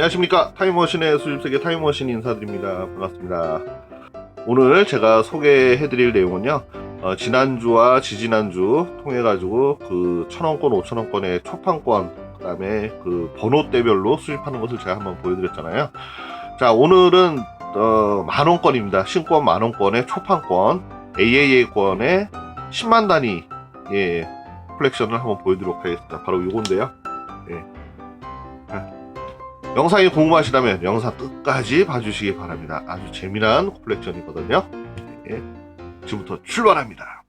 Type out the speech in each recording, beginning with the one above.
안녕하십니까. 타임머신의 수집세계 타임머신 인사드립니다. 반갑습니다. 오늘 제가 소개해드릴 내용은요 어, 지난주와 지지난주 통해 가지고 그 천원권 오천원권의 초판권 그 다음에 그 번호대별로 수집하는 것을 제가 한번 보여드렸잖아요. 자 오늘은 어, 만원권입니다. 신권 만원권의 초판권 AAA권의 10만 단위 예, 컬렉션을 한번 보여드리도록 하겠습니다. 바로 이건데요 영상이 궁금하시다면 영상 끝까지 봐주시기 바랍니다. 아주 재미난 콜렉션이거든요. 예, 지금부터 출발합니다.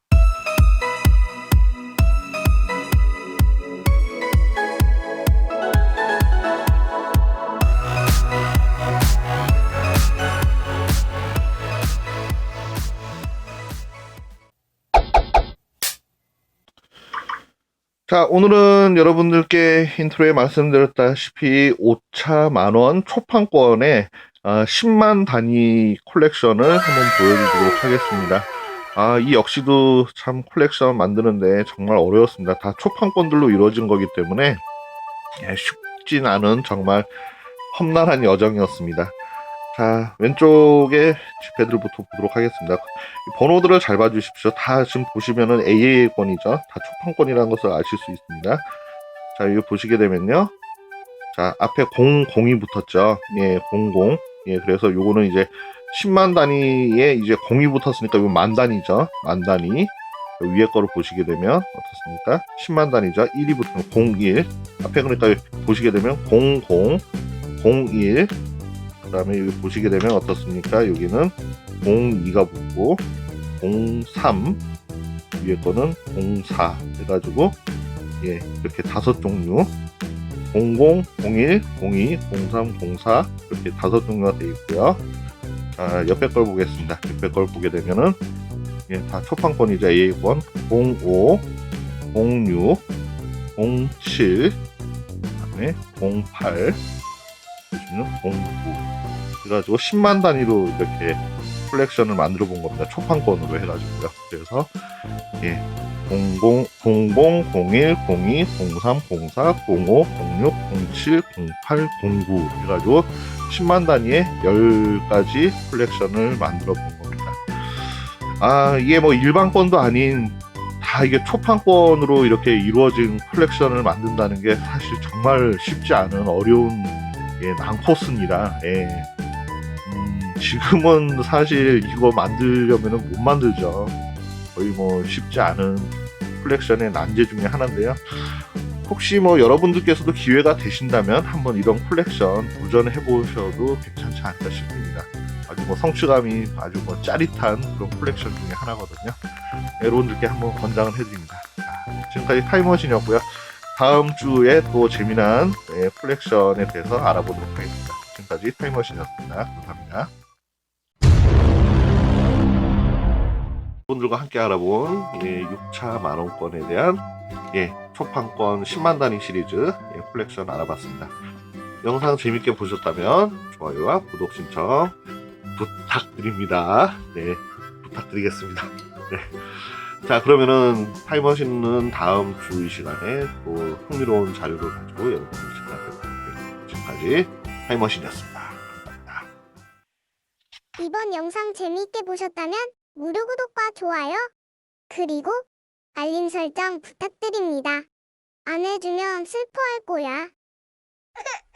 자, 오늘은 여러분들께 인트로에 말씀드렸다시피 5차 만원 초판권의 아, 10만 단위 콜렉션을 한번 보여드리도록 하겠습니다. 아, 이 역시도 참 콜렉션 만드는데 정말 어려웠습니다. 다 초판권들로 이루어진 거기 때문에 예, 쉽진 않은 정말 험난한 여정이었습니다. 자, 왼쪽에 지폐들부터 보도록 하겠습니다. 이 번호들을 잘 봐주십시오. 다 지금 보시면은 AA권이죠. 다 초판권이라는 것을 아실 수 있습니다. 자, 이거 보시게 되면요. 자, 앞에 0, 0이 붙었죠. 예, 00. 예, 그래서 요거는 이제 10만 단위에 이제 0이 붙었으니까 이거 만 단위죠. 만 단위. 위에 거를 보시게 되면 어떻습니까? 10만 단위죠. 1이 붙으면 01. 앞에 그러니까 보시게 되면 00, 01. 그 다음에 여기 보시게 되면 어떻습니까? 여기는 02가 붙고 03 위에 거는 04 해가지고 예 이렇게 다섯 종류 00, 01, 02, 03, 04 이렇게 다섯 종류가 되어 있고요. 자 옆에 걸 보겠습니다. 옆에 걸 보게 되면은 예, 다 초판권이죠. A권 05, 06, 07 그다음에 08 보시면 09 그래가지고 10만 단위로 이렇게 컬렉션을 만들어 본 겁니다. 초판권으로 해가지고요. 그래서 예, 00, 00, 01, 02, 03, 04, 05, 06, 07, 08, 09 해가지고 10만 단위의 10가지 컬렉션을 만들어 본 겁니다. 아 이게 뭐 일반권도 아닌 다 이게 초판권으로 이렇게 이루어진 컬렉션을 만든다는 게 사실 정말 쉽지 않은 어려운 예, 난코스입니다. 예. 음, 지금은 사실 이거 만들려면 못 만들죠. 거의 뭐 쉽지 않은 콜렉션의 난제 중에 하나인데요. 혹시 뭐 여러분들께서도 기회가 되신다면 한번 이런 콜렉션 도전해 보셔도 괜찮지 않을까 싶습니다. 아주 뭐 성취감이 아주 뭐 짜릿한 그런 콜렉션 중에 하나거든요. 여러분들께 한번 권장을 해드립니다. 자, 지금까지 타임머신이었고요. 다음 주에 또 재미난 예, 콜렉션에 대해서 알아보도록 하겠습니다. 지금까지 타임머신이었습니다. 감사합니다. 분들과 함께 알아본 예, 6차 만원권에 대한 예, 초판권 10만 단위 시리즈 예, 콜렉션 알아봤습니다. 영상 재밌게 보셨다면 좋아요와 구독 신청 부탁드립니다. 네, 부탁드리겠습니다. 네. 자, 그러면은 타임머신은 다음 주 이 시간에 또 흥미로운 자료를 가지고 여러분들 찾아뵙도록 하겠습니다. 지금까지 타임머신이었습니다. 감사합니다. 이번 영상 재미있게 보셨다면 무료 구독과 좋아요 그리고 알림 설정 부탁드립니다. 안 해주면 슬퍼할 거야.